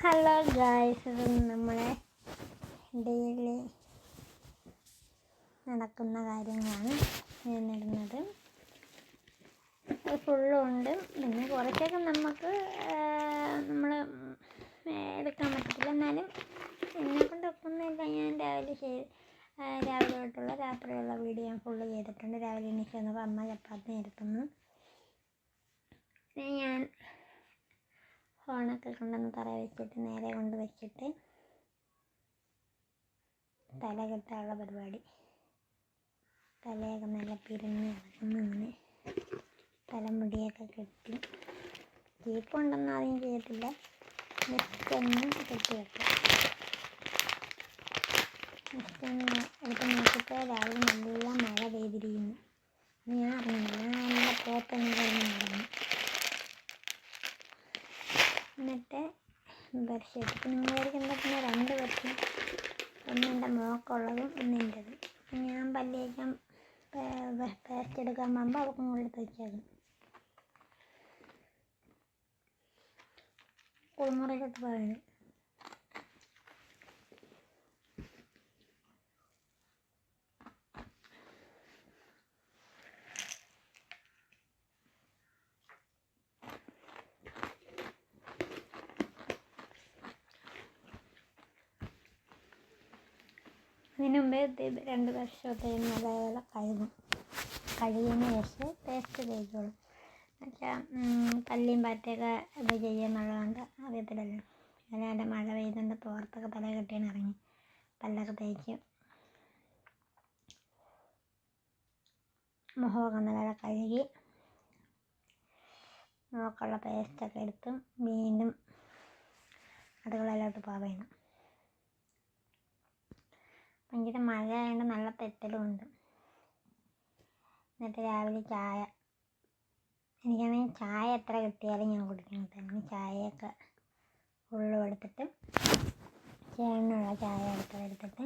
Hello guys നമ്മളെ daily നടക്കുന്ന കാര്യങ്ങളാണ് ഞാൻ ഇടുന്നത്. ഫുള്ളും ഉണ്ട്. പിന്നെ കുറച്ചൊക്കെ നമുക്ക് നമ്മൾ എടുക്കാൻ പറ്റത്തില്ല. എന്നാലും എന്നെ കൊണ്ട് ഒക്കുന്നില്ല. ഞാൻ രാവിലെ ചെയ്ത് രാവിലെ തൊട്ടുള്ള രാത്രിയുള്ള വീഡിയോ ഞാൻ ഫുള്ള് ചെയ്തിട്ടുണ്ട്. രാവിലെ എണീച്ച് വന്നപ്പോൾ അമ്മ ചപ്പാത്തി എടുക്കുന്നു. ഞാൻ ഫോണൊക്കെ കൊണ്ടുവന്ന് തറ വെച്ചിട്ട് നേരെ കൊണ്ട് വെച്ചിട്ട് തല കെട്ടാനുള്ള പരിപാടി. തലയൊക്കെ നല്ല പിരിഞ്ഞ് കിടക്കുന്നു അങ്ങനെ തലമുടിയൊക്കെ കെട്ടി. ചീപ്പുണ്ടെന്ന് ആദ്യം ചെയ്തിട്ടില്ല ജസ്റ്റ് ഒന്ന് കെട്ടി വെക്കും. ജസ്റ്റ് എടുത്ത് നോക്കിയപ്പോൾ രാവിലെ നല്ല മഴ പെയ്തിരിക്കുന്നു. ഞാൻ അറിഞ്ഞില്ല. ഞാൻ നല്ല പോത്തൊന്നും കഴിഞ്ഞ് നടന്നു. എന്നിട്ട് പിന്നെ നിങ്ങൾ പിന്നെ രണ്ട് ബ്രഷും ഒന്ന് എന്റെ മോക്കുള്ളതും ഒന്ന് എന്റെതും. ഞാൻ പല്ല് തേക്കാൻ പേസ്റ്റ് എടുക്കാൻ പോകുമ്പോൾ അവൾക്കും കൂടെ എടുത്ത് വെച്ചേക്കും കുളിമുറിയിലോട്ട് പോയത് അതിന് മുമ്പേ രണ്ട് വർഷമൊക്കെ നല്ലപോലെ കഴുകും കഴുകിയതിന് ശേഷം പേസ്റ്റ് തേച്ചോളും എന്നുവെച്ചാൽ കല്ലിയും പാറ്റയൊക്കെ ഇത് ചെയ്യുന്നുള്ളതുകൊണ്ട് അറിയത്തില്ലല്ലോ. അല്ലാണ്ട് മഴ പെയ്തുകൊണ്ട് തോർത്തൊക്കെ തല കെട്ടിയാണ് ഇറങ്ങി പല്ലൊക്കെ തേച്ച് മുഖമൊക്കെ നല്ല കഴുകി മുഖക്കുള്ള പേസ്റ്റൊക്കെ എടുത്തും വീണ്ടും അടുക്കളയിലോട്ട് പോവേണം ഭയങ്കര മഴ ആയതുകൊണ്ട് നല്ല തെറ്റലും ഉണ്ട് എന്നിട്ട് രാവിലെ ചായ. എനിക്കാണെങ്കിൽ ചായ എത്ര കിട്ടിയാലും ഞാൻ കുടിക്കണം തന്നെ ചായയൊക്കെ ഫുള്ളും എടുത്തിട്ട് ചേട്ടനുള്ള ചായ എടുത്ത് എടുത്തിട്ട്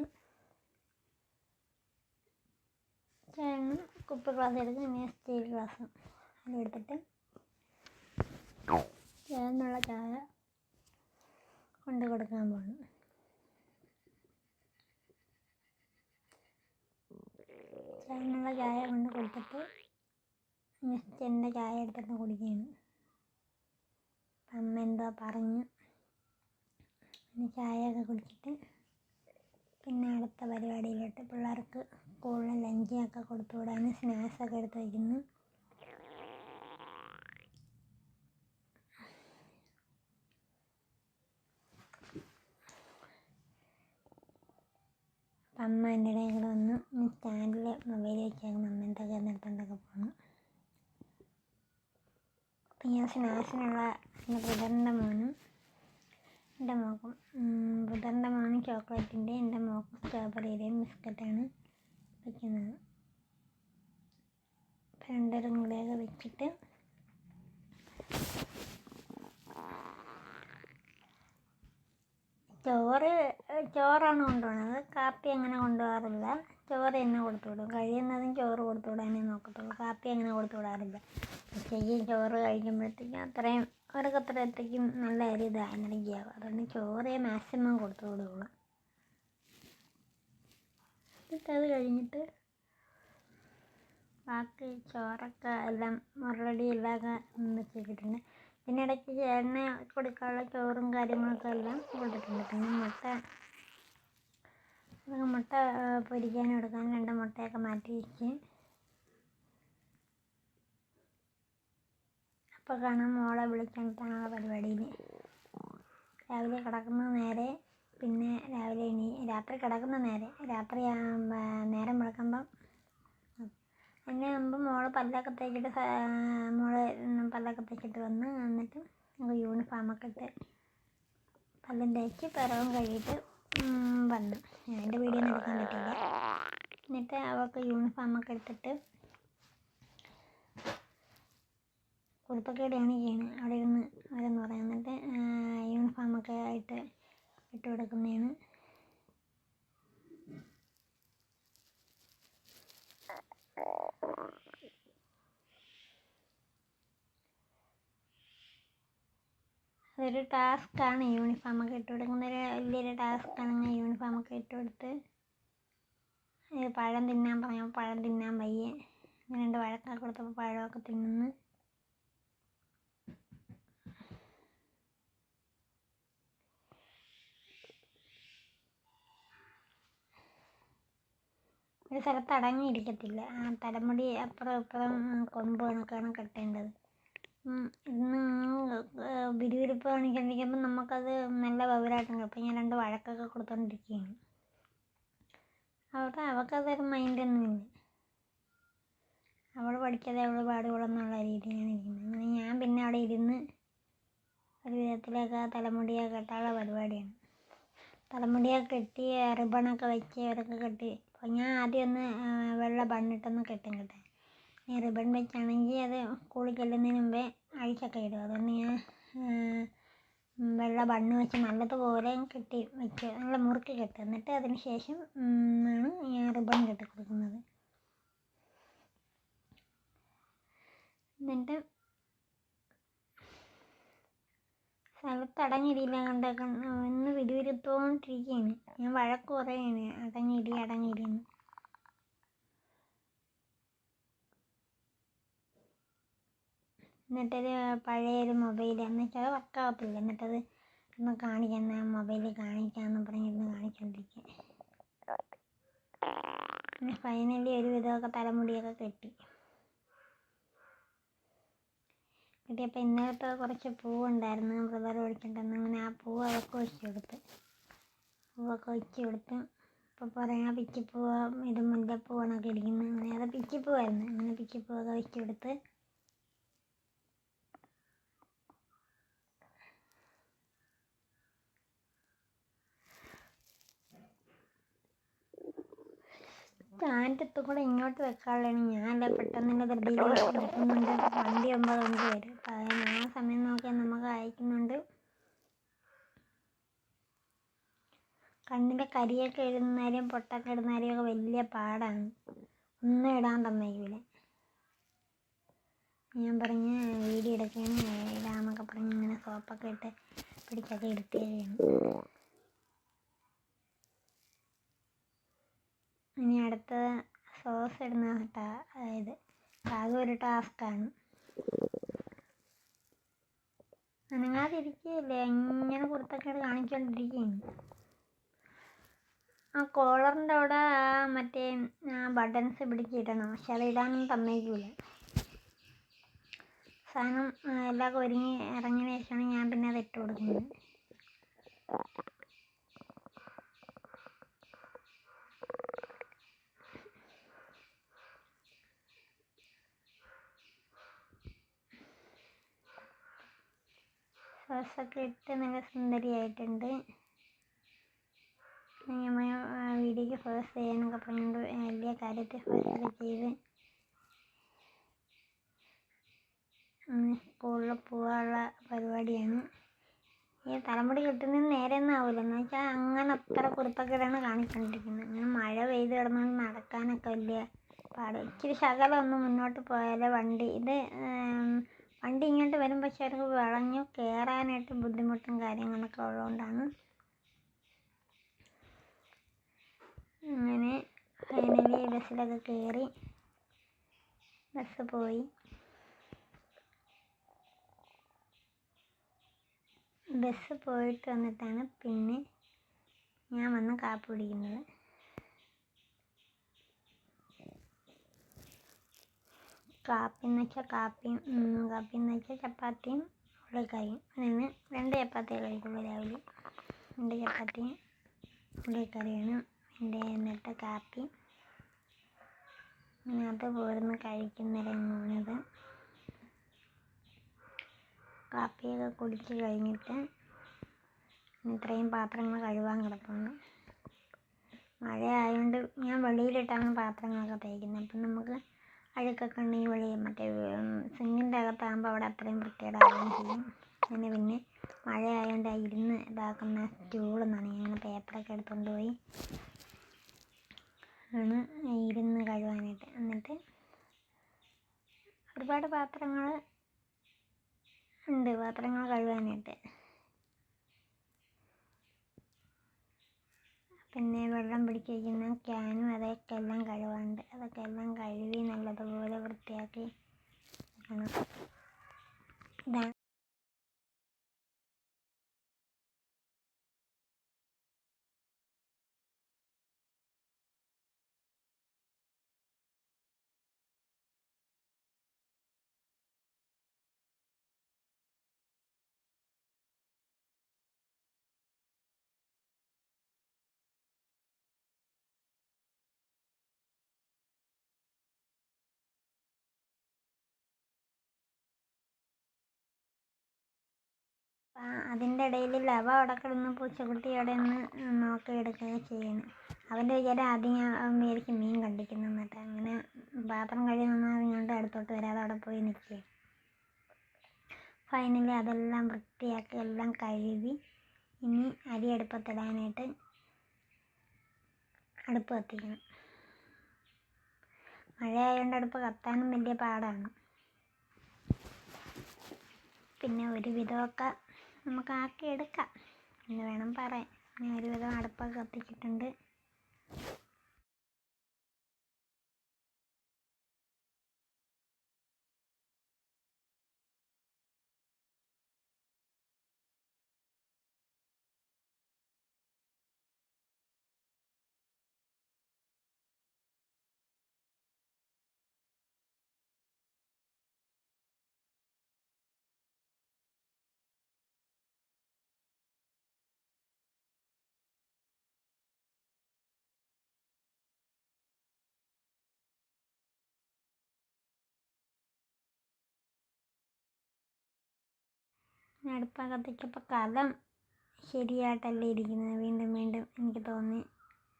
ചേട്ടന് കുപ്പി ഗ്ലാസ് എടുത്ത് പിന്നെ സ്റ്റീൽ ഗ്ലാസ് അതെടുത്തിട്ട് ചേർന്നുള്ള ചായ കൊണ്ട് കൊടുക്കാൻ പോകുന്നു ചേട്ടനുള്ള ചായ കൊണ്ട് കൊടുത്തിട്ട് ജസ്റ്റ് എന്റെ ചായ എടുത്തിട്ട് കുടിക്കുകയാണ്. അമ്മ എന്തോ പറഞ്ഞു. പിന്നെ ചായയൊക്കെ കുടിച്ചിട്ട് പിന്നെ അടുത്ത പരിപാടിയിലോട്ട് പിള്ളേർക്ക് സ്കൂളിൽ ലഞ്ചൊക്കെ കൊടുത്തു വിടാൻ സ്നാക്സൊക്കെ എടുത്ത് വയ്ക്കുന്നു. അമ്മ എന്റെ ഇടയിൽ കൂടെ വന്ന് സ്റ്റാൻഡിൽ മൊബൈൽ വെച്ചായിരുന്നു അമ്മ എന്തൊക്കെ നിർത്തണ്ടൊക്കെ പോകണം അപ്പം ഞാൻ സ്നാസിനുള്ള എന്റെ ബ്രദറിന്റെ മോനും എന്റെ മോക്കും ബ്രദറിന്റെ മോന് ചോക്ലേറ്റിന്റെ എന്റെ മോക്കും സ്ട്രോബെറിയുടെയും ബിസ്ക്കറ്റാണ് വയ്ക്കുന്നത് അപ്പം രണ്ടരും കൂടെയൊക്കെ വെച്ചിട്ട് ചോറ് ചോറാണ് കൊണ്ടുപോകുന്നത് കാപ്പി അങ്ങനെ കൊണ്ടുപോകാറില്ല. ചോറ് തന്നെ കൊടുത്തു വിടും. കഴിയുന്നതും ചോറ് കൊടുത്തു വിടാനേ നോക്കത്തുള്ളൂ. കാപ്പി അങ്ങനെ കൊടുത്തു വിടാറില്ല. ഉച്ചയ്ക്ക് ചോറ് കഴിക്കുമ്പോഴത്തേക്കും അത്രയും അവർക്ക് അത്രയത്തേക്കും നല്ല ഒരു ഇത് എനർജി ആകും അതുകൊണ്ട് ചോറേ മാക്സിമം കൊടുത്തു വിടുകയുള്ളൂ. എന്നിട്ട് അത് കഴിഞ്ഞിട്ട് ബാക്കി ചോറൊക്കെ എല്ലാം റെഡി എല്ലാമൊക്കെ വെച്ചിട്ടുണ്ട്. ഇതിനിടയ്ക്ക് ചേട്ടന് കൊടുക്കാനുള്ള ചോറും കാര്യങ്ങളൊക്കെ എല്ലാം കൊടുത്തിട്ടുണ്ട്. പിന്നെ മുട്ട മുട്ട പൊരിക്കാൻ എടുക്കാൻ രണ്ട് മുട്ടയൊക്കെ മാറ്റി വെച്ച്. അപ്പോൾ കാണാം മോളെ വിളിക്കാനായിട്ടുള്ള പരിപാടിയിൽ രാവിലെ കിടക്കുന്ന നേരെ പിന്നെ രാവിലെ ഇനി രാത്രി കിടക്കുന്ന നേരെ രാത്രി നേരം വിളക്കുമ്പം. അതിന് മുമ്പ് മോൾ പല്ലൊക്കെ തേച്ചിട്ട് മോൾ പല്ലൊക്കെ തേച്ചിട്ട് വന്ന് എന്നിട്ട് യൂണിഫോമൊക്കെ ഇട്ട് പല്ലും തേച്ച് പിറവും കഴുകിയിട്ട് വന്നു. എന്റെ വീഡിയോ ഒന്നും എടുക്കാൻ പറ്റില്ല എന്നിട്ട് അവൾക്ക് യൂണിഫോമൊക്കെ എടുത്തിട്ട് കുരുത്തക്കേടാണ് ചെയ്യുന്നത്. അവിടെ ഇരുന്ന് അവരെന്ന് പറയാം. എന്നിട്ട് യൂണിഫോമൊക്കെ ആയിട്ട് ഇട്ട് കൊടുക്കുന്നതാണ്. അതൊരു ടാസ്ക്കാണ്. യൂണിഫോമൊക്കെ ഇട്ട് കൊടുക്കുന്ന ഒരു വലിയൊരു ടാസ്ക്കാണ് ഇങ്ങനെ യൂണിഫോമൊക്കെ ഇട്ട് കൊടുത്ത്. പഴം തിന്നാൻ പറഞ്ഞു. പഴം തിന്നാൻ വയ്യ. അങ്ങനെ രണ്ട് വഴക്കൊക്കെ കൊടുത്തപ്പോൾ പഴമൊക്കെ തിന്നുന്നു. ഒരു സ്ഥലത്ത് അടങ്ങിയിരിക്കത്തില്ല. ആ തലമുടി അപ്പുറം ഇപ്പുറം കൊമ്പ് കണക്കാണ് കെട്ടേണ്ടത് ഇന്ന് വിരുവിരിപ്പ് കാണിക്കാണ്ടിരിക്കുമ്പോൾ നമുക്കത് നല്ല വിവരമായിട്ടുണ്ട് അപ്പോൾ ഞാൻ രണ്ട് വഴക്കൊക്കെ കൊടുത്തോണ്ടിരിക്കുകയാണ് അവിടെ അവൾക്കതൊരു മൈൻഡൊന്നുമില്ല അവൾ പഠിക്കാതെ അവൾ പാടുകളെന്നുള്ള രീതിയിലാണ് ഇരിക്കുന്നത്. അങ്ങനെ ഞാൻ പിന്നെ അവിടെ ഇരുന്ന് ഒരു വിധത്തിലൊക്കെ തലമുടിയൊക്കെ കെട്ടാനുള്ള പരിപാടിയാണ്. തലമുടിയൊക്കെ കെട്ടി റിബണൊക്കെ വെച്ച് അവരൊക്കെ കെട്ടി അപ്പോൾ ഞാൻ ആദ്യം ഒന്ന് വെള്ള ബണ്ണിട്ടൊന്ന് കെട്ടും കേട്ടെ. ഈ റിബൺ വെച്ചാണെങ്കിൽ അത് സ്കൂളിൽ ചെല്ലുന്നതിന് മുമ്പേ അഴിച്ചൊക്കെ ഇടും. അതുകൊണ്ട് ഞാൻ വെള്ള ബണ്ണ് വെച്ച് നല്ലതുപോലെ കെട്ടി വെച്ച് നല്ല മുറുക്കി കെട്ടും. എന്നിട്ട് അതിന് ശേഷം ആണ് ഞാൻ റിബൺ കെട്ടി കൊടുക്കുന്നത്. എന്നിട്ട് സ്ഥലത്ത് അടങ്ങിയിരിയില്ല കണ്ടേക്ക ഇന്ന് വിരുവിരുത്തോണ്ടിരിക്കുകയാണ് ഞാൻ വഴക്ക് പറയുകയാണ് അടങ്ങിയിരി അടങ്ങിയിരി എന്നിട്ടൊരു പഴയൊരു മൊബൈൽ എന്നിട്ടത് വർക്ക് വർക്കാവത്തില്ല എന്നിട്ടത് ഒന്ന് കാണിക്കാൻ മൊബൈൽ കാണിക്കാമെന്ന് പറഞ്ഞിരുന്ന് കാണിച്ചോണ്ടിരിക്കുക. പിന്നെ ഫൈനലി ഒരു വിധമൊക്കെ തലമുടിയൊക്കെ കെട്ടി. കിട്ടിയപ്പോൾ ഇന്നലത്തെ കുറച്ച് പൂവുണ്ടായിരുന്നു. ബ്രദർ ഒഴിച്ചിട്ടുണ്ടെന്ന് അങ്ങനെ ആ പൂവ് അതൊക്കെ ഒഴിച്ച് കൊടുത്ത്. പൂവൊക്കെ ഒഴിച്ചു കൊടുത്ത്. ഇപ്പോൾ പറയാം പിച്ചിപ്പൂവ് ഇത് മുല്ലപ്പൂവാണൊക്കെ ഇരിക്കുന്നത്. അങ്ങനെ അത് പിച്ചിപ്പൂവായിരുന്നു. അങ്ങനെ പിച്ചിപ്പൂവൊക്കെ വെച്ച് കൊടുത്ത് സ്റ്റാൻഡത്ത് കൂടെ ഇങ്ങോട്ട് വെക്കാനുള്ളതാണ്. ഞാനല്ല പെട്ടെന്ന് തന്നെ എടുക്കുന്നുണ്ട്. വണ്ടി ഒമ്പത് കൊണ്ട് വരും. അപ്പം അത് ആ സമയം നോക്കിയാൽ നമുക്ക് അയക്കുന്നുണ്ട്. കണ്ണിന്റെ കരിയൊക്കെ ഇടുന്നവരെയും പൊട്ടൊക്കെ ഇടുന്നവരെയും ഒക്കെ വലിയ പാടാണ്. ഒന്നും ഇടാൻ ഞാൻ പറഞ്ഞ് വീഡിയോ എടുക്കുകയാണ് ഇടാന്നൊക്കെ പറഞ്ഞ് ഇങ്ങനെ സോപ്പൊക്കെ ഇട്ട് പിടിച്ചൊക്കെ എടുക്കുകയാണ് ഇനി അടുത്തത് സോസ് ഇടുന്ന ടാ അതായത് ആകെ ഒരു ടാസ്ക്കാണ് അനങ്ങാതിരിക്കുകയില്ലേ ഇങ്ങനെ കുരുത്തക്കേട് കാണിച്ചുകൊണ്ടിരിക്കുകയാണ് ആ കോളറിന്റെ അവിടെ ആ മറ്റേ ആ ബട്ടൺസ് പിടിച്ചിടണം പക്ഷെ അത് ഇടാനൊന്നും സമ്മതിക്കില്ല സാധനം എല്ലാം ഒരുങ്ങി ഇറങ്ങിയതിന് ശേഷമാണ് ഞാൻ പിന്നെ അത് ഇട്ട് കൊടുക്കുന്നത്. സോസൊക്കെ ഇട്ട് നല്ല സുന്ദരിയായിട്ടുണ്ട്. നമ്മൾ വീഡിയോക്ക് ഫേസ് ചെയ്യാനൊക്കെ പറഞ്ഞുകൊണ്ട് വലിയ കാര്യത്തിൽ ഫേസൊക്കെ ചെയ്ത്. സ്കൂളിൽ പോകാനുള്ള പരിപാടിയാണ്. ഈ തലമുടി കിട്ടുന്നത് നേരെ ഒന്നും ആവില്ല എന്ന് വെച്ചാൽ അങ്ങനെ അത്ര കുരുത്തക്കേടാണ് കാണിക്കൊണ്ടിരിക്കുന്നത് അങ്ങനെ മഴ പെയ്ത് കിടന്നുകൊണ്ട് നടക്കാനൊക്കെ വലിയ പാട്. ഇച്ചിരി ശകലം ഒന്ന് മുന്നോട്ട് പോയാലേ വണ്ടി ഇത് വണ്ടി ഇങ്ങോട്ട് വരുമ്പോൾ അവർക്ക് വളഞ്ഞു കയറാനായിട്ട് ബുദ്ധിമുട്ടും കാര്യങ്ങളൊക്കെ ഉള്ളതുകൊണ്ടാണ്. അങ്ങനെ ഫൈനലി ബസ്സിലൊക്കെ കയറി ബസ് പോയി. ബസ് പോയിട്ട് വന്നിട്ടാണ് പിന്നെ ഞാൻ വന്ന് കാപ്പി കുടിക്കുന്നത്. കാപ്പി എന്ന് വെച്ചാൽ കാപ്പിയും കാപ്പി എന്ന് വെച്ചാൽ ചപ്പാത്തിയും ഉള്ളിക്കറിയും അതിന് രണ്ട് ചപ്പാത്തിയേ കഴിക്കുള്ളൂ രാവിലെ. രണ്ട് ചപ്പാത്തിയും ഉള്ളിക്കറിയാണ് എന്റെ ഇന്നത്തെ കാപ്പി. അത് പോരുന്ന് കഴിക്കുന്ന രംഗമാണിത് കാപ്പിയൊക്കെ കുടിച്ച് കഴിഞ്ഞിട്ട് ഇത്രയും പാത്രങ്ങൾ കഴുകാൻ കിടക്കുന്നു. മഴ ആയതുകൊണ്ട് ഞാൻ വെളിയിലിട്ടാണ് പാത്രങ്ങളൊക്കെ തേക്കുന്നത്. അപ്പം നമുക്ക് അഴുക്കൊക്കെ ഉണ്ടെങ്കിൽ വെളിയിൽ മറ്റേ സിങ്ങിന്റെ അകത്താകുമ്പോൾ അവിടെ അത്രയും വൃത്തികേടാവുകയും ചെയ്യും. അങ്ങനെ പിന്നെ മഴ ആയതുകൊണ്ട് ഇരുന്ന് ഇതാക്കുന്ന സ്റ്റൂളിൽ നിന്നാണ് ഞാൻ പേപ്പറൊക്കെ എടുത്തുകൊണ്ട് പോയി. ആണ് ഇരുന്ന് കഴുകാനായിട്ട്. എന്നിട്ട് ഒരുപാട് പാത്രങ്ങൾ ഉണ്ട്. പാത്രങ്ങൾ കഴുകാനായിട്ട്. പിന്നെ വെള്ളം പിടിച്ചിരിക്കുന്ന ക്യാനും അതൊക്കെ എല്ലാം കഴുകാണ്ട് അതൊക്കെ എല്ലാം കഴുകി നല്ലതുപോലെ വൃത്തിയാക്കി ഇതാണ് അതിന്റെ ഇടയിൽ ലവ അവിടെ കിടന്ന് പൂച്ചക്കുട്ടി അവിടെ നിന്ന് നോക്കിയെടുക്കുകയൊക്കെ ചെയ്യുന്നു. അവന്റെ വിചാരം ആദ്യം ഞാൻ മീൻ കണ്ടിരിക്കുന്നു എന്നിട്ട് അങ്ങനെ പാത്രം കഴുകി നന്നാകൊണ്ട് അടുത്തോട്ട് വരാതെ അവിടെ പോയി നിൽക്കുക ഫൈനലി അതെല്ലാം വൃത്തിയാക്കി എല്ലാം കഴുകി ഇനി അരി അടുപ്പത്തിടാനായിട്ട് അടുപ്പ് കത്തിക്കണം. മഴയായതുകൊണ്ട് അടുപ്പ് കത്താനും വലിയ പാടാണ്. പിന്നെ ഒരു വിധമൊക്കെ നമുക്ക് ആക്കി എടുക്കാം. എന്ന് വേണം പറയാൻ. ഒരുവിധം അടുപ്പൊക്കെ കത്തിച്ചിട്ടുണ്ട്. അടുപ്പ് കത്തിച്ചപ്പോൾ കഥ ശരിയായിട്ടല്ല ഇരിക്കുന്നത്. വീണ്ടും വീണ്ടും എനിക്ക് തോന്നി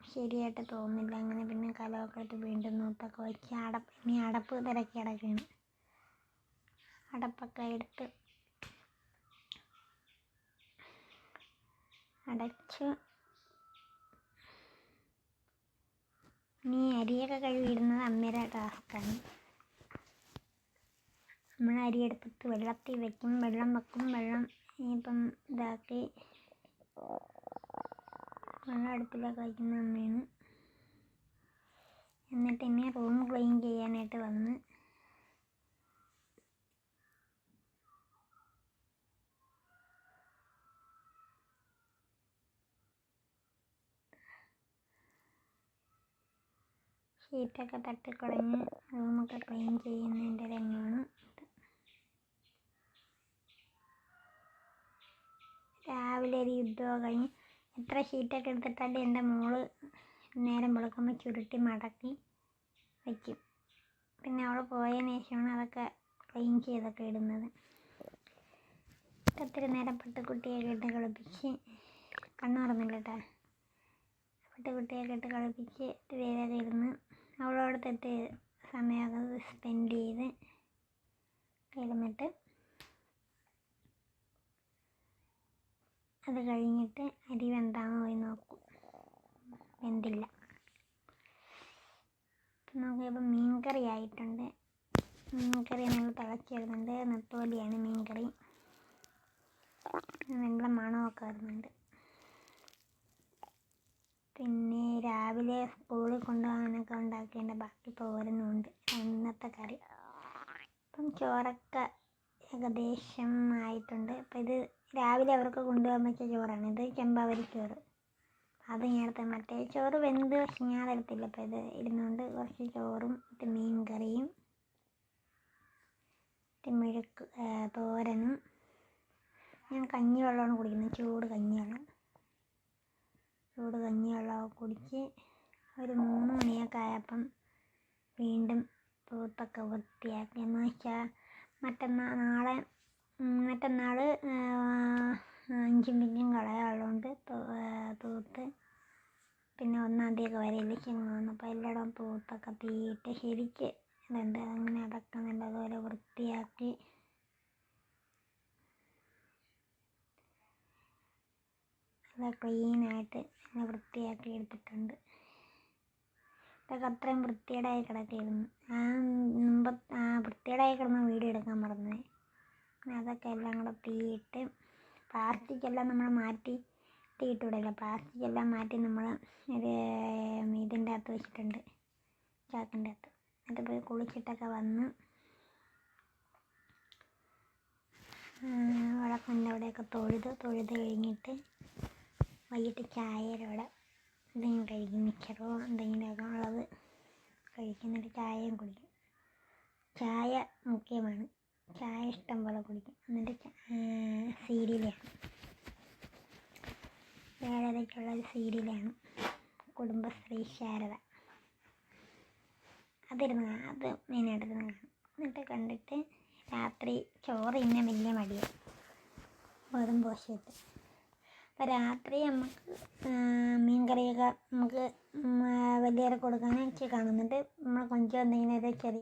ശരിയായിട്ട് തോന്നില്ല. അങ്ങനെ പിന്നെ കലമൊക്കെ എടുത്ത് വീണ്ടും നൂത്തൊക്കെ വെച്ച് അടപ്പ് ഇനി അടപ്പ് തിരക്കി അടക്കാണ്. അടപ്പൊക്കെ എടുത്ത് അടച്ച്. ഇനി അരിയൊക്കെ കഴുകിയിടുന്നത് അമ്മയുടെ ടാസ്ക്കാണ് നമ്മൾ അരി എടുത്തിട്ട് വെള്ളത്തിൽ വെക്കും. വെള്ളം വെക്കും. വെള്ളം ഇപ്പം ഇതാക്കി വെള്ളം അടുപ്പിലൊക്കെ വയ്ക്കുന്ന അമ്മയാണ്. എന്നിട്ട് എന്നെ റൂം ക്ലീൻ ചെയ്യാനായിട്ട് വന്ന് ഷീറ്റൊക്കെ തട്ടിക്കുടഞ്ഞ് റൂമൊക്കെ ക്ലീൻ ചെയ്യുന്നതിന്റെ രംഗമാണ് രാവിലെ ഒരു യുദ്ധമൊക്കെ കഴിഞ്ഞ് എത്ര ഷീറ്റൊക്കെ എടുത്തിട്ടാലും എന്റെ മോൾ നേരം വെളുക്കുമ്പോൾ ചുരുട്ടി മടക്കി വയ്ക്കും. പിന്നെ അവൾ പോയതിന് ശേഷമാണ് അതൊക്കെ ക്ലീൻ ചെയ്തൊക്കെ ഇടുന്നത്. ഒത്തിരി നേരം പട്ടുകുട്ടിയൊക്കെ ഇട്ട് കളിപ്പിച്ച് കണ്ണു തുറന്നില്ല കേട്ടോ പട്ടുകുട്ടിയൊക്കെ ഇട്ട് കളിപ്പിച്ച് ഇത്തിരി നേരമൊക്കെ ഇരുന്ന് അവളോട് തെറ്റ് സമയമൊക്കെ സ്പെൻഡ് ചെയ്ത് ഇരുന്നിട്ട് അത് കഴിഞ്ഞിട്ട് അരി വെന്താന്ന് പോയി നോക്കും. വെന്തില്ല. ഇപ്പം നോക്കിയപ്പോൾ മീൻകറി ആയിട്ടുണ്ട്. മീൻകറി നമ്മൾ തിളച്ചിടുന്നുണ്ട്. നെത്തോലിയാണ് മീൻകറി. നല്ല മണമൊക്കെ വരുന്നുണ്ട്. പിന്നെ രാവിലെ സ്കൂളിൽ കൊണ്ടുപോകാനൊക്കെ ഉണ്ടാക്കിയതിന്റെ ബാക്കി പോരുന്നുണ്ട് അന്നത്തെ കറി. ഇപ്പം ചോറൊക്കെ ഏകദേശം ആയിട്ടുണ്ട്. അപ്പം ഇത് രാവിലെ അവർക്ക് കൊണ്ടുപോകാൻ വെച്ച ചോറാണ്. ഇത് ചെമ്പാവരി ചോറ്. അത് നേരത്തെ മറ്റേ ചോറ് വെന്ത് പക്ഷെ ഞാനെടുത്തില്ല അപ്പോൾ ഇത് ഇരുന്നുകൊണ്ട് കുറച്ച് ചോറും മീൻ കറിയും മെഴുക്ക് തോരനും. ഞാൻ കഞ്ഞിവെള്ളമാണ് കുടിക്കുന്നത്. ചൂട് കഞ്ഞിവെള്ളം. ചൂട് കഞ്ഞിവെള്ളം കുടിച്ച് ഒരു മൂന്ന് മണിയൊക്കെ ആയപ്പം വീണ്ടും തൂത്തൊക്കെ വൃത്തിയാക്കി. എന്ന് വെച്ചാൽ മറ്റന്നാൾ നാളെ മറ്റന്നാൾ അഞ്ചും പിഞ്ചും കളയാളുണ്ട് തൂത്ത്. പിന്നെ ഒന്നാം തീയതി വരെ ഇലക്ഷൻ വന്നപ്പോൾ എല്ലായിടവും തൂത്തൊക്കെ തീയിട്ട് ശരിക്ക് ഇതുണ്ട് അങ്ങനെ അടക്കുന്നുണ്ട് നല്ലതുപോലെ വൃത്തിയാക്കി. നല്ല ക്ലീനായിട്ട് നല്ല വൃത്തിയാക്കി എടുത്തിട്ടുണ്ട്. ഇതൊക്കെ അത്രയും വൃത്തികേടായി കിടക്കുകയായിരുന്നു. ആ മുമ്പ് ആ വൃത്തികേടായി കിടന്ന വീഡിയോ എടുക്കാൻ മറന്നുപോയി അതൊക്കെ എല്ലാം കൂടെ തീയിട്ട് പ്ലാസ്റ്റിക് എല്ലാം നമ്മൾ മാറ്റി തീ ഇട്ടുവിടില്ല പ്ലാസ്റ്റിക് എല്ലാം മാറ്റി നമ്മൾ ഇത് ഇതിന്റെ അകത്ത് വെച്ചിട്ടുണ്ട് ചാക്കിന്റെ അകത്ത്. എന്നിട്ട് പോയി കുളിച്ചിട്ടൊക്കെ വന്ന് വിളക്കിന്റെ അവിടെയൊക്കെ തൊഴുത് തൊഴുത് കഴിഞ്ഞിട്ട് വൈകിട്ട് ചായയുടെ എന്തെങ്കിലും കഴിക്കും. മിച്ചറോ എന്തെങ്കിലുമൊക്കെ ഉള്ളത് കഴിക്കുന്നിട്ട് ചായയും കുടിക്കും. ചായ മുഖ്യമാണ്. ചായ ഇഷ്ടം പോലെ കുടിക്കും. എന്നിട്ട് സീരിയലാണ് വേറെതൊക്കെയുള്ള ഒരു സീരിയലാണ് കുടുംബശ്രീ ശാരദ. അതിരുന്ന് അത് മെയിനായിട്ട് ഇരുന്ന് കാണും. എന്നിട്ട് കണ്ടിട്ട് രാത്രി ചോറ് തിന്നാൻ വലിയ മടിയാണ് ഗോതമ്പ് ദോശയിട്ട്. അപ്പോൾ രാത്രി നമുക്ക് മീൻ കറിയൊക്കെ നമുക്ക് വലിയവരെ കൊടുക്കാനൊക്കെ കാണുന്നുണ്ട് നമ്മൾ കൊഞ്ചോ എന്തെങ്കിലും ഒരു ചെറിയ